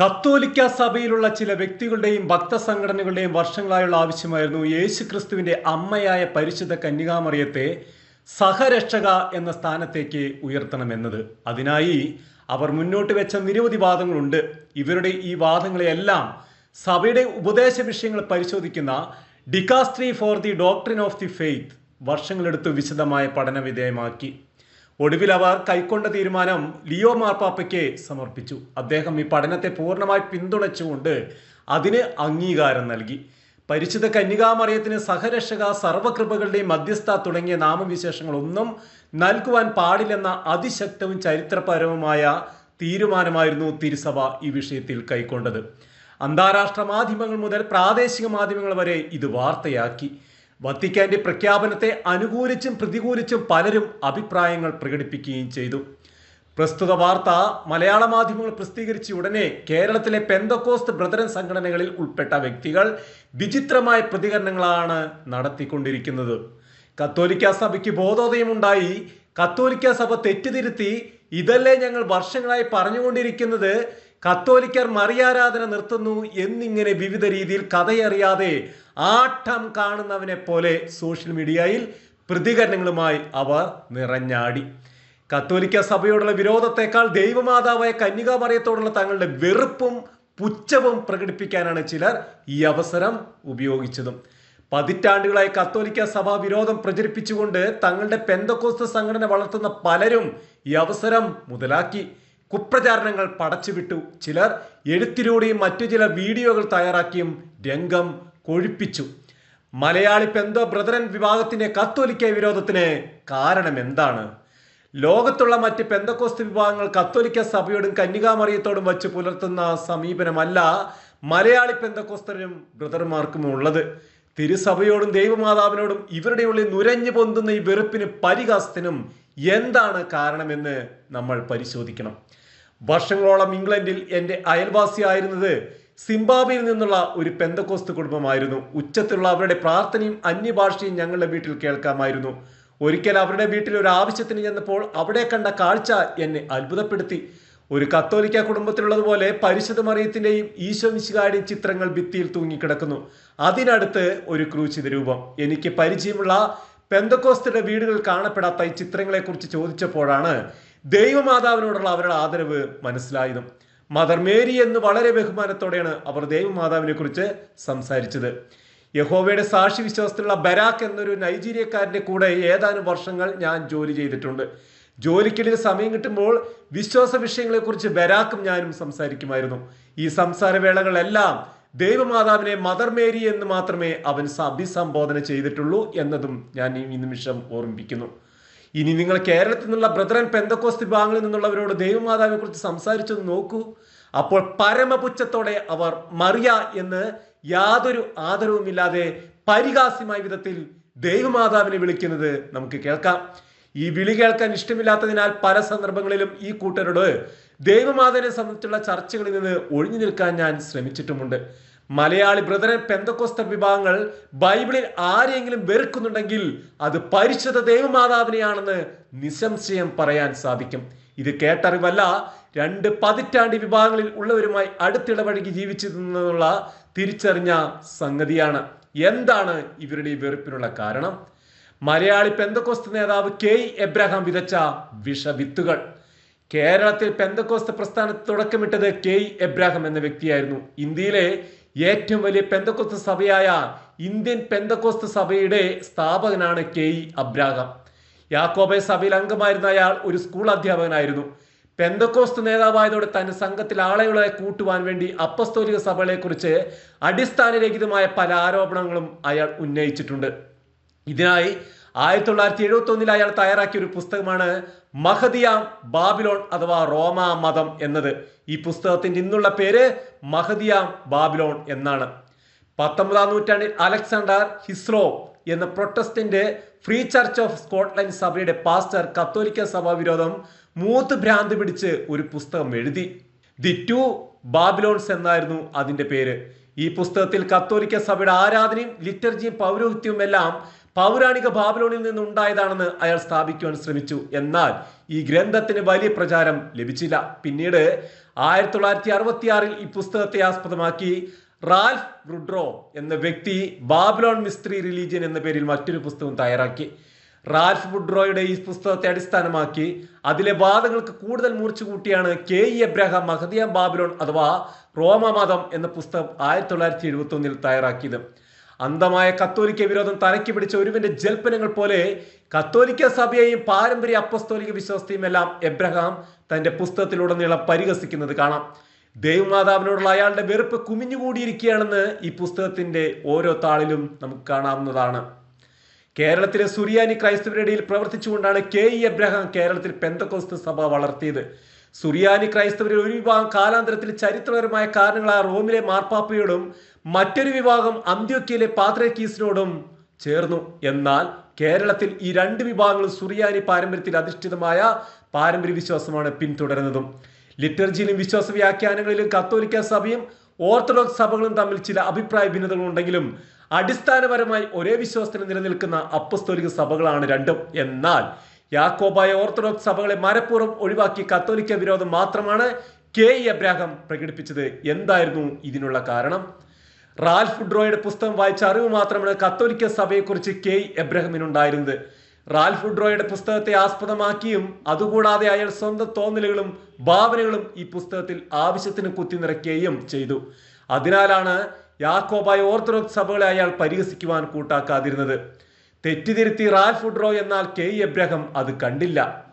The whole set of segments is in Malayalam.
കത്തോലിക്ക സഭയിലുള്ള ചില വ്യക്തികളുടെയും ഭക്തസംഘടനകളുടെയും വർഷങ്ങളായുള്ള ആവശ്യമായിരുന്നു യേശു ക്രിസ്തുവിന്റെ അമ്മയായ പരിശുദ്ധ കന്യകാമറിയത്തെ സഹരക്ഷക എന്ന സ്ഥാനത്തേക്ക് ഉയർത്തണമെന്നത്. അതിനായി അവർ മുന്നോട്ട് വെച്ച നിരവധി വാദങ്ങളുണ്ട്. ഇവരുടെ ഈ വാദങ്ങളെയെല്ലാം സഭയുടെ ഉപദേശ വിഷയങ്ങൾ പരിശോധിക്കുന്ന dicastery for the doctrine of the faith വർഷങ്ങളെടുത്ത് വിശദമായ പഠന വിധേയമാക്കി ഒടുവിൽ അവർ കൈക്കൊണ്ട തീരുമാനം ലിയോ മാർപ്പാപ്പയ്ക്ക് സമർപ്പിച്ചു. അദ്ദേഹം ഈ പഠനത്തെ പൂർണമായി പിന്തുണച്ചുകൊണ്ട് അതിന് അംഗീകാരം നൽകി. പരിശുദ്ധ കന്യകാമറിയത്തിന് സഹരക്ഷക സർവകൃപകളുടെയും മധ്യസ്ഥ തുടങ്ങിയ നാമവിശേഷങ്ങളൊന്നും നൽകുവാൻ പാടില്ലെന്ന അതിശക്തവും ചരിത്രപരവുമായ തീരുമാനമായിരുന്നു തിരുസഭ ഈ വിഷയത്തിൽ കൈക്കൊണ്ടത്. അന്താരാഷ്ട്ര മാധ്യമങ്ങൾ മുതൽ പ്രാദേശിക മാധ്യമങ്ങൾ വരെ ഇത് വാർത്തയാക്കി. വത്തിക്കാന്റെ പ്രഖ്യാപനത്തെ അനുകൂലിച്ചും പ്രതികൂലിച്ചും പലരും അഭിപ്രായങ്ങൾ പ്രകടിപ്പിക്കുകയും ചെയ്തു. പ്രസ്തുത വാർത്ത മലയാള മാധ്യമങ്ങൾ പ്രസിദ്ധീകരിച്ച ഉടനെ കേരളത്തിലെ പെന്തക്കോസ്ത് ബ്രദറൻ സംഘടനകളിൽ ഉൾപ്പെട്ട വ്യക്തികൾ വിചിത്രമായ പ്രതികരണങ്ങളാണ് നടത്തിക്കൊണ്ടിരിക്കുന്നത്. കത്തോലിക്ക സഭയ്ക്ക് ബോധോദയമുണ്ടായി. കത്തോലിക്ക സഭ തെറ്റുതിരുത്തി. ഇതല്ലേ ഞങ്ങൾ വർഷങ്ങളായി പറഞ്ഞുകൊണ്ടിരിക്കുന്നത്. കത്തോലിക്കർ മറിയാരാധന നിർത്തുന്നു എന്നിങ്ങനെ വിവിധ രീതിയിൽ കഥയറിയാതെ ആട്ടം കാണുന്നവനെ പോലെ സോഷ്യൽ മീഡിയയിൽ പ്രതികരണങ്ങളുമായി അവർ നിറഞ്ഞാടി. കത്തോലിക്ക സഭയോടുള്ള വിരോധത്തെക്കാൾ ദൈവമാതാവായ കന്യകാമറിയത്തോടുള്ള തങ്ങളുടെ വെറുപ്പും പുച്ഛവും പ്രകടിപ്പിക്കാനാണ് ചിലർ ഈ അവസരം ഉപയോഗിച്ചതും. പതിറ്റാണ്ടുകളായി കത്തോലിക്ക സഭ വിരോധം പ്രചരിപ്പിച്ചുകൊണ്ട് തങ്ങളുടെ പെന്തക്കോസ്ത സംഘടന വളർത്തുന്ന പലരും ഈ അവസരം മുതലാക്കി. കുപ്രചാരണങ്ങൾ പടച്ചുവിട്ടു. ചിലർ എഴുത്തിലൂടെയും മറ്റു ചില വീഡിയോകൾ തയ്യാറാക്കിയും രംഗം കൊഴിപ്പിച്ചു. മലയാളി പെന്തോ ബ്രദറൻ വിഭാഗത്തിന്റെ കത്തോലിക്ക വിരോധത്തിന് കാരണം എന്താണ് ലോകത്തുള്ള മറ്റ് പെന്തക്കോസ്ത് വിഭാഗങ്ങൾ കത്തോലിക്ക സഭയോടും കന്യകാമറിയത്തോടും വച്ച് പുലർത്തുന്ന സമീപനമല്ല മലയാളി പെന്തക്കോസ്തരും ബ്രദർമാർക്കും ഉള്ളത് തിരുസഭയോടും ദൈവമാതാവിനോടും ഇവരുടെ ഉള്ളിൽ നുരഞ്ഞു പൊന്തുന്ന ഈ വെറുപ്പിന് പരിഹാസത്തിനും എന്താണ് കാരണമെന്ന് നമ്മൾ പരിശോധിക്കണം. വർഷങ്ങളോളം ഇംഗ്ലണ്ടിൽ എന്റെ അയൽവാസിയായിരുന്നത് സിംബാബ്വേയിൽ നിന്നുള്ള ഒരു പെന്തക്കോസ്ത് കുടുംബമായിരുന്നു. ഉച്ചത്തിലുള്ള അവരുടെ പ്രാർത്ഥനയും അന്യഭാഷയും ഞങ്ങളുടെ വീട്ടിൽ കേൾക്കാമായിരുന്നു. ഒരിക്കൽ അവരുടെ വീട്ടിൽ ഒരു ആവശ്യത്തിന് ചെന്നപ്പോൾ അവിടെ കണ്ട കാഴ്ച എന്നെ അത്ഭുതപ്പെടുത്തി. ഒരു കത്തോലിക്ക കുടുംബത്തിലുള്ളതുപോലെ പരിശുദ്ധ മറിയത്തിന്റെയും ഈശോ ചിത്രങ്ങൾ ഭിത്തിയിൽ തൂങ്ങിക്കിടക്കുന്നു. അതിനടുത്ത് ഒരു ക്രൂശിത രൂപം. എനിക്ക് പരിചയമുള്ള പെന്തക്കോസ്തയുടെ വീടുകൾ കാണപ്പെടാത്ത ഈ ചിത്രങ്ങളെക്കുറിച്ച് ചോദിച്ചപ്പോഴാണ് ദൈവമാതാവിനോടുള്ള അവരുടെ ആദരവ് മനസ്സിലായതും. മദർ മേരി എന്ന് വളരെ ബഹുമാനത്തോടെയാണ് അവർ ദൈവമാതാവിനെ കുറിച്ച് സംസാരിച്ചത്. യഹോവയുടെ സാക്ഷി വിശ്വാസത്തിലുള്ള ബരാക്ക് എന്നൊരു നൈജീരിയക്കാരന്റെ കൂടെ ഏതാനും വർഷങ്ങൾ ഞാൻ ജോലി ചെയ്തിട്ടുണ്ട്. ജോലിക്കിടയിൽ സമയം കിട്ടുമ്പോൾ വിശ്വാസ വിഷയങ്ങളെക്കുറിച്ച് ബരാക്കും ഞാനും സംസാരിക്കുമായിരുന്നു. ഈ സംസാരവേളകളെല്ലാം ദൈവമാതാവിനെ മദർ മേരി എന്ന് മാത്രമേ അവൻ അഭിസംബോധന ചെയ്തിട്ടുള്ളൂ എന്നതും ഞാൻ ഈ നിമിഷം ഓർമ്മിപ്പിക്കുന്നു. ഇനി നിങ്ങൾ കേരളത്തിൽ നിന്നുള്ള ബ്രദറൻ പെന്തക്കോസ്ത് വിഭാഗങ്ങളിൽ നിന്നുള്ളവരോട് ദൈവമാതാവിനെ കുറിച്ച് സംസാരിച്ചത് നോക്കൂ. അപ്പോൾ പരമപുച്ഛത്തോടെ അവർ മറിയ എന്ന് യാതൊരു ആദരവുമില്ലാതെ പരിഹാസ്യമായ വിധത്തിൽ ദൈവമാതാവിനെ വിളിക്കുന്നത് നമുക്ക് കേൾക്കാം. ഈ വിളി കേൾക്കാൻ ഇഷ്ടമില്ലാത്തതിനാൽ പല സന്ദർഭങ്ങളിലും ഈ കൂട്ടരോട് ദൈവമാതാവിനെ സംബന്ധിച്ചുള്ള ചർച്ചകളിൽ നിന്ന് ഒഴിഞ്ഞു നിൽക്കാൻ ഞാൻ ശ്രമിച്ചിട്ടുമുണ്ട്. മലയാളി ബ്രദറെ പെന്തക്കോസ്ത വിഭാഗങ്ങൾ ബൈബിളിൽ ആരെങ്കിലും വെറുക്കുന്നുണ്ടെങ്കിൽ അത് പരിശുദ്ധ ദൈവമാതാവിനെയാണെന്ന് നിസംശയം പറയാൻ സാധിക്കും. ഇത് കേട്ടറിവല്ല രണ്ട് പതിറ്റാണ്ട് വിഭാഗങ്ങളിൽ ഉള്ളവരുമായി അടുത്തിടപഴകി ജീവിച്ചിരുന്നുള്ള തിരിച്ചറിഞ്ഞ സംഗതിയാണ്. എന്താണ് ഇവരുടെ ഈ വെറുപ്പിനുള്ള കാരണം? മലയാളി പെന്തക്കോസ്ത് നേതാവ് കെ. എബ്രഹാം വിതച്ച വിഷവിത്തുകൾ. കേരളത്തിൽ പെന്തക്കോസ്ത് പ്രസ്ഥാനത്ത് തുടക്കമിട്ടത് കെ. എബ്രാഹം എന്ന വ്യക്തിയായിരുന്നു. ഇന്ത്യയിലെ ഏറ്റവും വലിയ പെന്തക്കോസ്ത് സഭയായ ഇന്ത്യൻ പെന്തക്കോസ്ത് സഭയുടെ സ്ഥാപകനാണ് കെ ഇ അബ്രാഹാം. യാക്കോബെ സഭയിൽ അംഗമായിരുന്ന അയാൾ ഒരു സ്കൂൾ അധ്യാപകനായിരുന്നു. പെന്തക്കോസ്ത് നേതാവായതോടെ തന്റെ സംഘത്തിൽ ആളുകളെ കൂട്ടുവാൻ വേണ്ടി അപ്പസ്തോലിക സഭകളെ കുറിച്ച് അടിസ്ഥാനരഹിതമായ പല ആരോപണങ്ങളും അയാൾ ഉന്നയിച്ചിട്ടുണ്ട്. ഇതിനായി ആയിരത്തി തൊള്ളായിരത്തി എഴുപത്തി ഒന്നിൽ അയാൾ തയ്യാറാക്കിയ ഒരു പുസ്തകമാണ് മഹദിയ ബാബിലോൺ അഥവാ റോമ മതം എന്നത്. ഈ പുസ്തകത്തിന്റെ ഇന്നുള്ള പേര് മഹദിയ ബാബിലോൺ എന്നാണ്. പത്തൊമ്പതാം നൂറ്റാണ്ടിൽ അലക്സാണ്ടർ ഹിസ്രോ എന്ന Protestant free church of Scotland സഭയുടെ പാസ്റ്റർ കത്തോലിക്ക സഭാ വിരോധം മൂത്ത് ഭ്രാന്ത് പിടിച്ച് ഒരു പുസ്തകം എഴുതി. ദി ടു ബാബിലോൺസ് എന്നായിരുന്നു അതിന്റെ പേര്. ഈ പുസ്തകത്തിൽ കത്തോലിക്ക സഭയുടെ ആരാധനയും ലിറ്റർജിയും പൗരോഹിത്യവും എല്ലാം പൗരാണിക ബാബിലോണിൽ നിന്നുണ്ടായതാണെന്ന് അയാൾ സ്ഥാപിക്കുവാൻ ശ്രമിച്ചു. എന്നാൽ ഈ ഗ്രന്ഥത്തിന് വലിയ പ്രചാരം ലഭിച്ചില്ല. പിന്നീട് ആയിരത്തി തൊള്ളായിരത്തി അറുപത്തിയാറിൽ ഈ പുസ്തകത്തെ ആസ്പദമാക്കി റാൽഫ് റുഡ്രോ എന്ന വ്യക്തി ബാബിലോൺ മിസ്ത്രി റിലീജിയൻ എന്ന പേരിൽ മറ്റൊരു പുസ്തകം തയ്യാറാക്കി. റാൽഫ് വുഡ്രോയുടെ ഈ പുസ്തകത്തെ അടിസ്ഥാനമാക്കി അതിലെ വാദങ്ങൾക്ക് കൂടുതൽ മൂർച്ച കൂട്ടിയാണ് കെ ഇ എബ്രഹാം മഹദിയ ബാബിലോൺ അഥവാ റോമ മതം എന്ന പുസ്തകം ആയിരത്തി തൊള്ളായിരത്തി എഴുപത്തി ഒന്നിൽ തയ്യാറാക്കിയത്. അന്ധമായ കത്തോലിക്ക വിരോധം തലയ്ക്ക് പിടിച്ച ഒരുവിന്റെ ജൽപ്പനങ്ങൾ പോലെ കത്തോലിക്ക സഭയെയും പാരമ്പര്യ അപ്പസ്തോലിക വിശ്വാസത്തെയും എല്ലാം എബ്രഹാം തന്റെ പുസ്തകത്തിലുടനീളം പരിഹസിക്കുന്നത് കാണാം. ദൈവമാതാവിനോടുള്ള അയാളുടെ വെറുപ്പ് കുമിഞ്ഞുകൂടിയിരിക്കുകയാണെന്ന് ഈ പുസ്തകത്തിന്റെ ഓരോ താളിലും നമുക്ക് കാണാവുന്നതാണ്. കേരളത്തിലെ സുറിയാനി ക്രൈസ്തവരുടെ ഇടയിൽ പ്രവർത്തിച്ചുകൊണ്ടാണ് കെ ഇ എബ്രഹാം കേരളത്തിൽ പെന്തക്കോസ്ത് സഭ വളർത്തിയത്. സുറിയാനി ക്രൈസ്തവരിൽ ഒരു വിഭാഗം കാലാന്തരത്തിൽ ചരിത്രപരമായ കാരണങ്ങളായ റോമിലെ മാർപ്പാപ്പയോടും മറ്റൊരു വിഭാഗം അന്ത്യോക്കിയയിലെ പാത്രക്കീസിനോടും ചേർന്നു. എന്നാൽ കേരളത്തിൽ ഈ രണ്ട് വിഭാഗങ്ങളും സുറിയാനി പാരമ്പര്യത്തിൽ അധിഷ്ഠിതമായ പാരമ്പര്യ വിശ്വാസമാണ് പിന്തുടരുന്നതും. ലിറ്റർജിയിലും വിശ്വാസ വ്യാഖ്യാനങ്ങളിലും കത്തോലിക്ക സഭയും ഓർത്തഡോക്സ് സഭകളും തമ്മിൽ ചില അഭിപ്രായ ഭിന്നതകൾ ഉണ്ടെങ്കിലും അടിസ്ഥാനപരമായി ഒരേ വിശ്വാസത്തിന് നിലനിൽക്കുന്ന അപ്പസ്തോലിക സഭകളാണ് രണ്ടും. എന്നാൽ യാക്കോബായ ഓർത്തഡോക്സ് സഭകളെ മനഃപൂർവം ഒഴിവാക്കി കത്തോലിക്ക വിരോധം മാത്രമാണ് കെ ഇ അബ്രാഹം പ്രകടിപ്പിച്ചത്. എന്തായിരുന്നു ഇതിനുള്ള കാരണം? റാൽഫ് ഡ്രോയുടെ പുസ്തകം വായിച്ച അറിവ് മാത്രമാണ് കത്തോലിക്ക സഭയെക്കുറിച്ച് കെ. എബ്രഹമിനുണ്ടായിരുന്നത്. റാൽഫ് ഡ്രോയുടെ പുസ്തകത്തെ ആസ്പദമാക്കിയും അതുകൂടാതെ അയാൾ സ്വന്തം തോന്നലുകളും ഭാവനകളും ഈ പുസ്തകത്തിൽ ആവശ്യത്തിന് കുത്തി നിറയ്ക്കുകയും ചെയ്തു. അതിനാലാണ് യാക്കോബായ ഓർത്തഡോക്സ് സഭകളെ അയാൾ പരിഹസിക്കുവാൻ കൂട്ടാക്കാതിരുന്നത്. തെറ്റിതിരുത്തി റാൽഫ് ഡ്രോ എന്നാൽ കെ. എബ്രഹം അത് കണ്ടില്ല.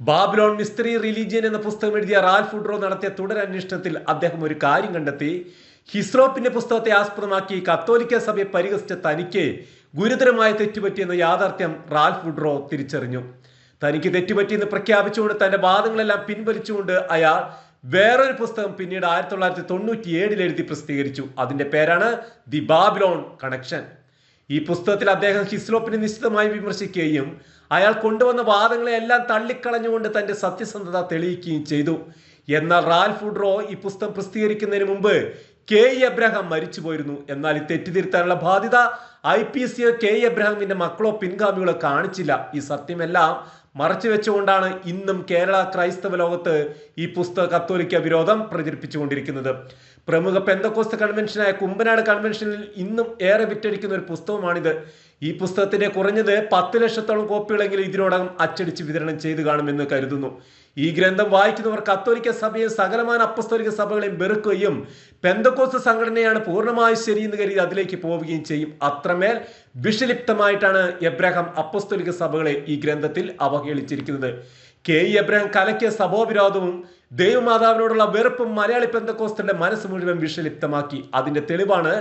ബാബ്ലോൺ മിസ്ത്രി റിലീജിയൻ എന്ന പുസ്തകം എഴുതിയ റാൽഫ് ഡ്രോ നടത്തിയ തുടരന്വേഷണത്തിൽ അദ്ദേഹം ഒരു കാര്യം കണ്ടെത്തി. ഹിസ്രോപ്പിന്റെ പുസ്തകത്തെ ആസ്പദമാക്കി കത്തോലിക്ക സഭയെ പരിഹസിച്ച തനിക്ക് ഗുരുതരമായ തെറ്റുപറ്റിയെന്ന യാഥാർത്ഥ്യം റാൽഫ് വുഡ്രോ തിരിച്ചറിഞ്ഞു. തനിക്ക് തെറ്റുപറ്റിയെന്ന് പ്രഖ്യാപിച്ചുകൊണ്ട് തന്റെ വാദങ്ങളെല്ലാം പിൻവലിച്ചുകൊണ്ട് അയാൾ വേറൊരു പുസ്തകം പിന്നീട് ആയിരത്തി തൊള്ളായിരത്തി തൊണ്ണൂറ്റി ഏഴിൽ എഴുതി പ്രസിദ്ധീകരിച്ചു. അതിന്റെ പേരാണ് ദി ബാബിലോൺ കണക്ഷൻ. ഈ പുസ്തകത്തിൽ അദ്ദേഹം ഹിസ്ലോപ്പിനെ നിശ്ചിതമായി വിമർശിക്കുകയും അയാൾ കൊണ്ടുവന്ന വാദങ്ങളെ എല്ലാം തള്ളിക്കളഞ്ഞുകൊണ്ട് തന്റെ സത്യസന്ധത തെളിയിക്കുകയും ചെയ്തു. എന്നാൽ റാൽഫ് ഫുഡ്രോ ഈ പുസ്തകം പ്രസിദ്ധീകരിക്കുന്നതിന് മുമ്പ് കെ മരിച്ചു മരിച്ചുപോയിരുന്നു എന്നാൽ ഈ തെറ്റിതിരുത്താനുള്ള ബാധ്യത ഐ പി സി കെ എബ്രഹാമിന്റെ മക്കളോ പിൻഗാമികളോ കാണിച്ചില്ല. ഈ സത്യമെല്ലാം മറച്ചു വെച്ചുകൊണ്ടാണ് ഇന്നും കേരള ക്രൈസ്തവ ലോകത്ത് ഈ പുസ്തക കത്തോലിക്ക വിരോധം പ്രചരിപ്പിച്ചുകൊണ്ടിരിക്കുന്നത്. പ്രമുഖ പെന്തക്കോസ്ത കൺവെൻഷനായ കുമ്പനാട് കൺവെൻഷനിൽ ഇന്നും ഏറെ വിറ്റഴിക്കുന്ന ഒരു പുസ്തകമാണിത്. ഈ പുസ്തകത്തിന്റെ കുറഞ്ഞത് പത്ത് ലക്ഷത്തോളം കോപ്പികളെങ്കിലും ഇതിനോടകം അച്ചടിച്ച് വിതരണം ചെയ്തു കാണുമെന്ന് കരുതുന്നു. ഈ ഗ്രന്ഥം വായിക്കുന്നവർ കത്തോലിക്ക സഭയെ സകലമാന അപ്പസ്തോലിക സഭകളെയും വെറുക്കുകയും പെന്തക്കോസ് സംഘടനയാണ് പൂർണമായി ശരിയെന്ന് കരുതി അതിലേക്ക് പോവുകയും ചെയ്യും. അത്രമേൽ വിഷലിപ്തമായിട്ടാണ് എബ്രഹാം അപ്പസ്തോലിക സഭകളെ ഈ ഗ്രന്ഥത്തിൽ അവഹേളിച്ചിരിക്കുന്നത്. കെ ഇ എബ്രഹാം കലക്കിയ സഭോവിരോധവും ദൈവമാതാവിനോടുള്ള വെറുപ്പും മലയാളി പെന്തക്കോസ്തന്റെ മനസ്സ് മുഴുവൻ വിഷലിപ്തമാക്കി. അതിന്റെ തെളിവാണ്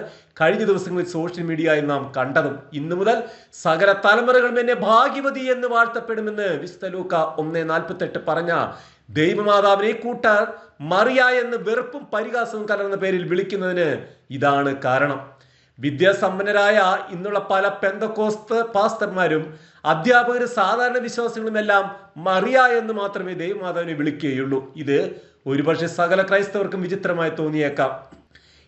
കഴിഞ്ഞ ദിവസങ്ങളിൽ സോഷ്യൽ മീഡിയയിൽ നാം കണ്ടതും. ഇന്നു മുതൽ സകല തലമുറകളും എന്നെ ഭാഗ്യവതി എന്ന് വാഴ്ത്തപ്പെടുമെന്ന് വിസ്തലൂക്ക ഒന്നേ നാൽപ്പത്തെട്ട് പറഞ്ഞ ദൈവമാതാവിനെ കൂട്ടാൻ മറിയ എന്ന് വെറുപ്പും പരിഹാസവും കലർന്ന പേരിൽ വിളിക്കുന്നതിന് ഇതാണ് കാരണം. വിദ്യാസമ്പന്നരായ ഇന്നുള്ള പല പെന്തക്കോസ്ത് പാസ്റ്റർമാരും അധ്യാപകരും സാധാരണ വിശ്വാസികളുമെല്ലാം മറിയ എന്ന് മാത്രമേ ദൈവമാതാവിനെ വിളിക്കുകയുള്ളൂ. ഇത് ഒരുപക്ഷെ സകല ക്രൈസ്തവർക്കും വിചിത്രമായി തോന്നിയേക്കാം.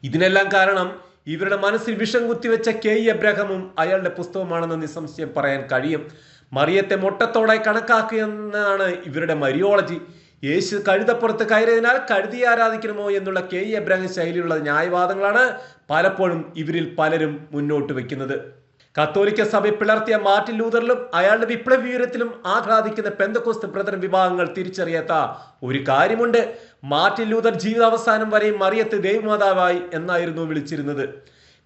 ഇതിനെല്ലാം കാരണം ഇവരുടെ മനസ്സിൽ വിഷം കുത്തിവെച്ച കെ ഇ എബ്രഹമും അയാളുടെ പുസ്തകമാണെന്ന് നിസ്സംശയം പറയാൻ കഴിയും. മറിയത്തെ മൊട്ടത്തോടെ കണക്കാക്കുക എന്നാണ് ഇവരുടെ മരിയോളജി. യേശു കഴുതപ്പുറത്ത് കയറിയതിനാൽ കഴുതിയെ ആരാധിക്കണമോ എന്നുള്ള കെ. ഇ. എബ്രാഹിം ശൈലിയിലുള്ള ന്യായവാദങ്ങളാണ് പലപ്പോഴും ഇവരിൽ പലരും മുന്നോട്ട് വെക്കുന്നത്. കത്തോലിക്ക സഭ പിളർത്തിയ മാർട്ടിൻ ലൂതറിലും അയാളുടെ വിപ്ലവ വിവരത്തിലും ആഹ്ലാദിക്കുന്ന പെന്തക്കോസ്ത് ബ്രദർ വിഭാഗങ്ങൾ തിരിച്ചറിയാത്ത ഒരു കാര്യമുണ്ട്. മാർട്ടിൻ ലൂതർ ജീവിതാവസാനം വരെ മറിയത്ത് ദൈവമാതാവായി എന്നായിരുന്നു വിളിച്ചിരുന്നത്.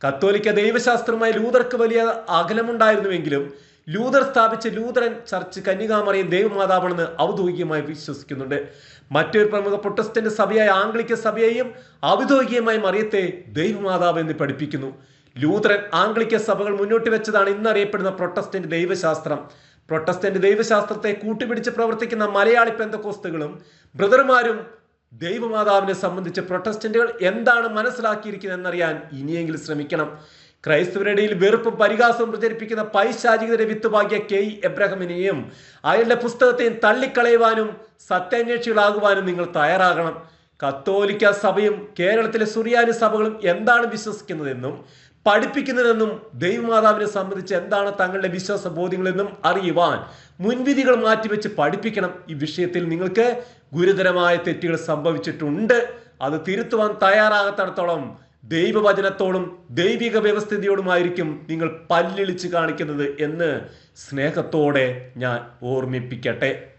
കത്തോലിക്ക ദൈവശാസ്ത്രമായി ലൂതർക്ക് വലിയ അകലമുണ്ടായിരുന്നുവെങ്കിലും ലൂതർ സ്ഥാപിച്ച ലൂതറൻ ചർച്ച് കന്യകാമറിയും ദൈവമാതാവാണെന്ന് ഔദ്യോഗികമായി വിശ്വസിക്കുന്നുണ്ട്. മറ്റൊരു പ്രമുഖ പ്രൊട്ടസ്റ്റന്റ് സഭയായ ആംഗ്ലിക്ക സഭയെയും ഔദ്യോഗികമായി മറിയത്തെ ദൈവമാതാവ് എന്ന് പഠിപ്പിക്കുന്നു. ലൂതറൻ ആംഗ്ലിക്ക സഭകൾ മുന്നോട്ട് വെച്ചതാണ് ഇന്നറിയപ്പെടുന്ന പ്രൊട്ടസ്റ്റന്റ് ദൈവശാസ്ത്രം. പ്രൊട്ടസ്റ്റന്റ് ദൈവശാസ്ത്രത്തെ കൂട്ടുപിടിച്ച് പ്രവർത്തിക്കുന്ന മലയാളി പെന്തക്കോസ്തുകളും ബ്രദർമാരും ദൈവമാതാവിനെ സംബന്ധിച്ച് പ്രൊട്ടസ്റ്റന്റുകൾ എന്താണ് മനസ്സിലാക്കിയിരിക്കുന്നത് എന്നറിയാൻ ഇനിയെങ്കിലും ശ്രമിക്കണം. ക്രൈസ്തവരുടെ ഇടയിൽ വെറുപ്പും പരിഹാസവും പ്രചരിപ്പിക്കുന്ന പൈശാചികതയുടെ വിത്തുപാകിയ കെ എബ്രഹമിനെയും അയാളുടെ പുസ്തകത്തെയും തള്ളിക്കളയുവാനും സത്യാന്വേഷികളാകുവാനും നിങ്ങൾ തയ്യാറാകണം. കത്തോലിക്ക സഭയും കേരളത്തിലെ സുറിയാനി സഭകളും എന്താണ് വിശ്വസിക്കുന്നതെന്നും പഠിപ്പിക്കുന്നതെന്നും ദൈവമാതാവിനെ സംബന്ധിച്ച് എന്താണ് തങ്ങളുടെ വിശ്വാസ ബോധ്യങ്ങളെന്നും അറിയുവാൻ മുൻവിധികൾ മാറ്റിവെച്ച് പഠിപ്പിക്കണം. ഈ വിഷയത്തിൽ നിങ്ങൾക്ക് ഗുരുതരമായ തെറ്റുകൾ സംഭവിച്ചിട്ടുണ്ട്. അത് തിരുത്തുവാൻ തയ്യാറാകത്തടത്തോളം ദൈവവചനത്തോടും ദൈവിക വ്യവസ്ഥിതിയോടുമായിരിക്കും നിങ്ങൾ പല്ലിളിച്ച് കാണിക്കുന്നത് എന്ന് സ്നേഹത്തോടെ ഞാൻ ഓർമ്മിപ്പിക്കട്ടെ.